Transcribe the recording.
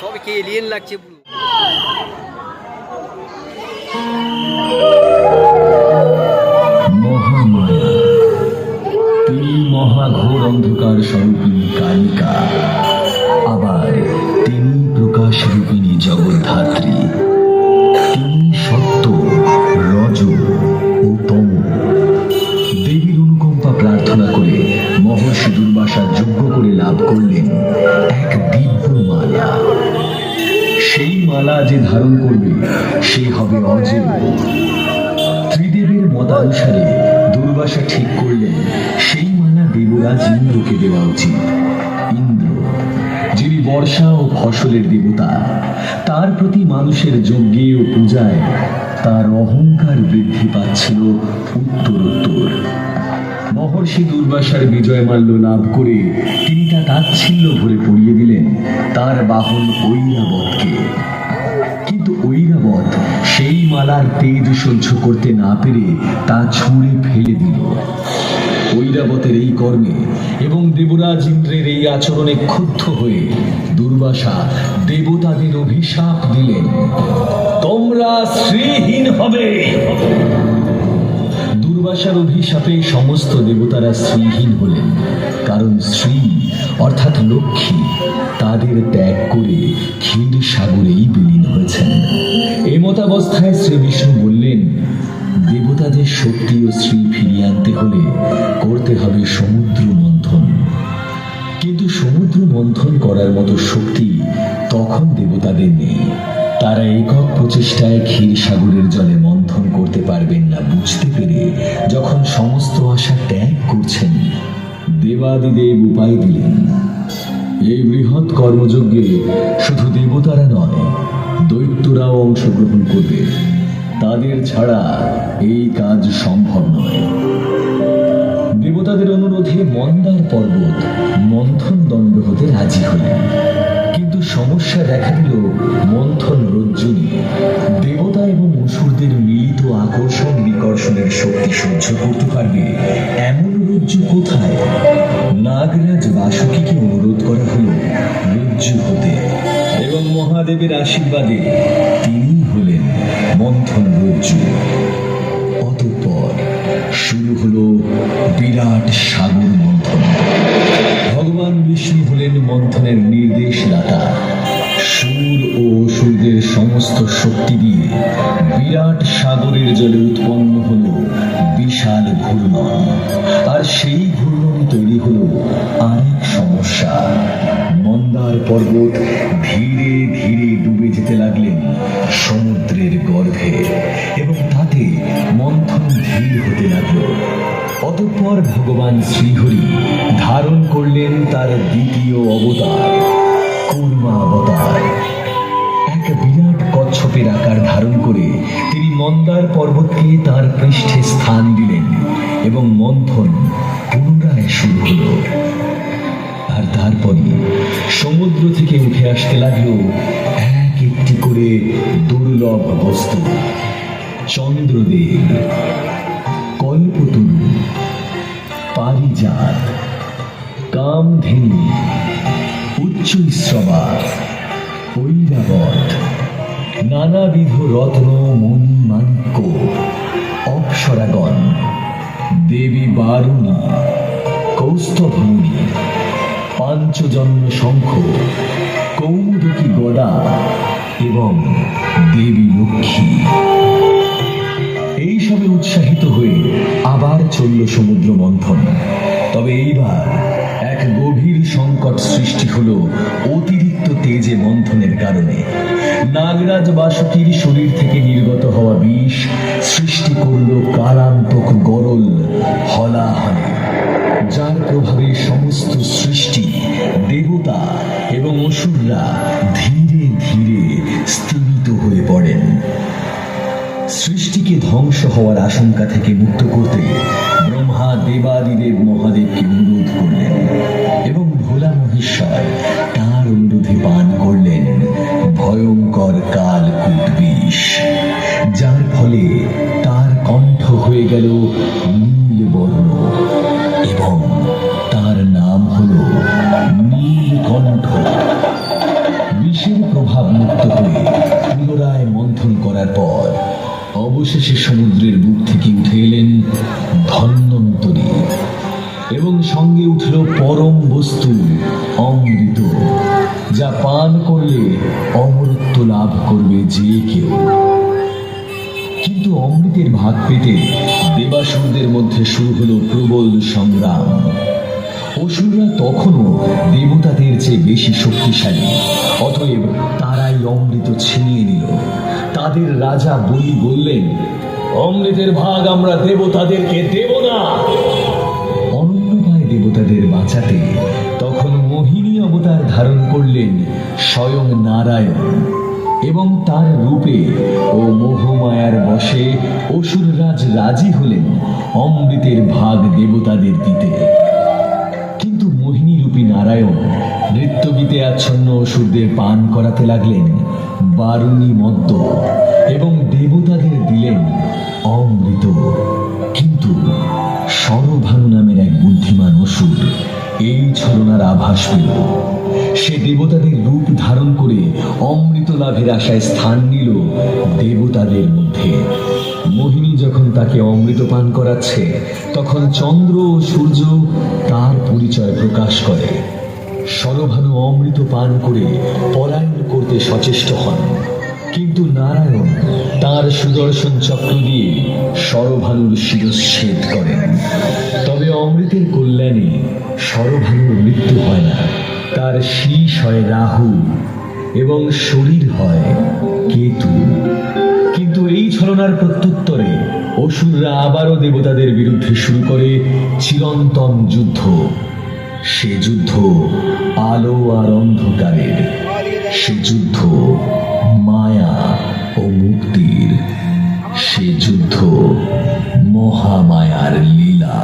সব কে এলিয়েন লাগছে পুরো মহাঘোর অন্ধকার স্বরূপিণী কালিকা। সেই মালা যে ধারণ করবে, সে হবে অজেয় ত্রিদেবের মতানুসারে দুর্বাসা ঠিক করলেন সেই মালা দেবরাজ ইন্দ্রকে দেওয়া উচিত। ইন্দ্র, যিনি বর্ষা ও ফসলের দেবতা, তার প্রতি মানুষের যজ্ঞে ও পূজায় তার অহংকার বৃদ্ধি পাচ্ছিল উত্তরোত্তর। মহর্ষি দুর্বাসার বিজয় মাল্য লাভ করে তিনি তাচ্ছিল্য ভরে পড়িয়ে দিলেন তার বাহন ঐরাবতকে। তেজ সহ্য করতে না পেরে তা ছুঁড়ে ফেলে দিল। ঐরাবতের এই কর্মে এবং দেবরাজ ইন্দ্রের এই আচরণে ক্ষুব্ধ হয়ে দুর্বাসা দেবতাদের অভিশাপ দিলেন। তোমরা শ্রীহীন হবে। দুর্বাসার অভিশাপে সমস্ত দেবতারা শ্রীহীন হলেন। কারণ শ্রী, অর্থাৎ লক্ষ্মী, তাদের ত্যাগ করে ক্ষীর সাগরেই বিলীন হয়েছেন। এমতাবস্থায় শ্রী বিষ্ণু বললেন, দেবতাদের শক্তি ও শ্রী ফিরিয়ে আনতে হলে করতে হবে সমুদ্র মন্থন। কিন্তু সমুদ্র মন্থন করার মতো শক্তি তখন দেবতাদের নেই। তারা একক প্রচেষ্টায় ক্ষীর সাগরের জলে মন্থন করতে পারবেন না বুঝতে পেরে যখন সমস্ত আশা ত্যাগ করছেন, দেবাদিদেব উপায় দিলেন। এই বৃহৎ কর্মযজ্ঞে শুধু দেবতারা নয়, দৈত্যরাও অংশগ্রহণ করবে। তাদের ছাড়া এই কাজ সম্ভব নয়। দেবতাদের অনুরোধে মন্দার পর্বত মন্থন দণ্ড হতে রাজি হলেন। কিন্তু সমস্যা দেখা দিল মন্থন রজ্জু দেবতা এবং অসুরদের মিলিত আকর্ষণ বিকর্ষণের শক্তি সহ্য করতে পারবে এমন রজ্জু কোথায়? বাসুকীকে অনুরোধ করা হলো রজ্জু হতে এবং মহাদেবের আশীর্বাদে তিনি হলেন মন্থন রজ্জু। অতঃপর শুরু হলো বিরাট সাগর মন্থন। ভগবান বিষ্ণু হলেন মন্থনের নির্দেশদাতা। সুর ও অসুরদের সমস্ত শক্তি বিরাট সাগরের জলে উৎপন্ন হলো বিশাল ঘূর্ণন। আর সেই ঘূর্ণন তৈরি হলো আরেক সমস্যা। মন্দার পর্বত ধীরে ধীরে ডুবে যেতে লাগলেন সমুদ্রের গর্ভে এবং তাতে মন্থন ধীর হতে লাগল। অতঃপর ভগবান শ্রীহরি ধারণ করলেন তার দ্বিতীয় অবতার কুর্মা অবতার ধারণ করে তিনি মন্দার পর্বতকে তার পৃষ্ঠে স্থান দিলেন এবং মন্থন পুনরায় শুরু হলো। আর তারপরে সমুদ্র থেকে উঠে আসতে লাগল এক একটি করে দুর্লভ বস্তু। চন্দ্রদেব, কল্পতরু, পারিজাত, কামধেনু উচ্চ নানাবিধ রত্ন মণি মাণিক্য অপ্সরাগণ, দেবী বারুণী কৌস্তভৌনী পাঞ্চজন্য শঙ্খ কৌমুদকী গদা এবং দেবী লক্ষ্মী। এই সবে উৎসাহিত হয়ে আবার চলল সমুদ্র মন্থন তবে এইবার এক গভীর সংকট সৃষ্টি হলো নাগরাজ বাসুকীর শরীর থেকে নির্গত হওয়া বিষ সৃষ্টি করল কালান্তক গরল হলাহলে, যার প্রভাবে সমস্ত সৃষ্টি, দেবতা এবং অসুররা ধীরে ধীরে স্থিমিত হয়ে পড়েন। সৃষ্টিকে ধ্বংস হওয়ার আশঙ্কা থেকে মুক্ত করতে ব্রহ্মা দেবাদিদেব মহাদেবকে অবশেষে সমুদ্রের বুক থেকে উঠে এলেন ধন্বন্তরী এবং সঙ্গে উঠল পরম বস্তু অমৃত, যা পান করলে অমরত্ব লাভ করবে যে কেউ। কিন্তু অমৃতের ভাগ পেতে দেবাসুরদের মধ্যে শুরু হলো প্রবল সংগ্রাম। অসুররা তখনও দেবতাদের চেয়ে বেশি শক্তিশালী, অতএব তারাই অমৃত ছিনিয়ে নিল। তাদের রাজা বলি বললেন, অমৃতের ভাগ আমরা দেবতাদেরকে দেব না। অনন্যভাবে দেবতাদের বাঁচাতে তখন মোহিনী অবতার ধারণ করলেন স্বয়ং নারায়ণ এবং তার রূপে ও মোহমায়ার বশে অসুররাজ রাজি হলেন অমৃতের ভাগ দেবতাদের দিতে। কিন্তু মোহিনী রূপী নারায়ণ নৃত্যগীতে আচ্ছন্ন অসুরদের পান করাতে লাগলেন বারুণী মদ্য এবং দেবতাদের দিলেন অমৃত। কিন্তু সরভানু নামের এক বুদ্ধিমান অসুর এই ছলনার আভাস পেল। সে দেবতাদের রূপ ধারণ করে অমৃত লাভের আশায় স্থান নিল দেবতাদের মধ্যে। মোহিনী যখন তাকে অমৃত পান করাচ্ছে, তখন চন্দ্র ও সূর্য তার পরিচয় প্রকাশ করে। সরভানু অমৃত পান করে পলায়ন করতে সচেষ্ট হন। কিন্তু নারায়ণ তার সুদর্শন চক্র দিয়ে সরভানুর শিরচ্ছেদ করেন। তবে অমৃতের কল্যাণে সরভানুর মৃত্যু হয় না। তার শীষ হয় রাহু এবং শরীর হয় কেতু। কিন্তু এই ছলনার প্রত্যুত্তরে অসুররা আবারও দেবতাদের বিরুদ্ধে শুরু করে চিরন্তন যুদ্ধ। সে যুদ্ধ আলো আর অন্ধকারের। সে যুদ্ধ মায়া ও মুক্তির। সে যুদ্ধ মহামায়ার লীলা।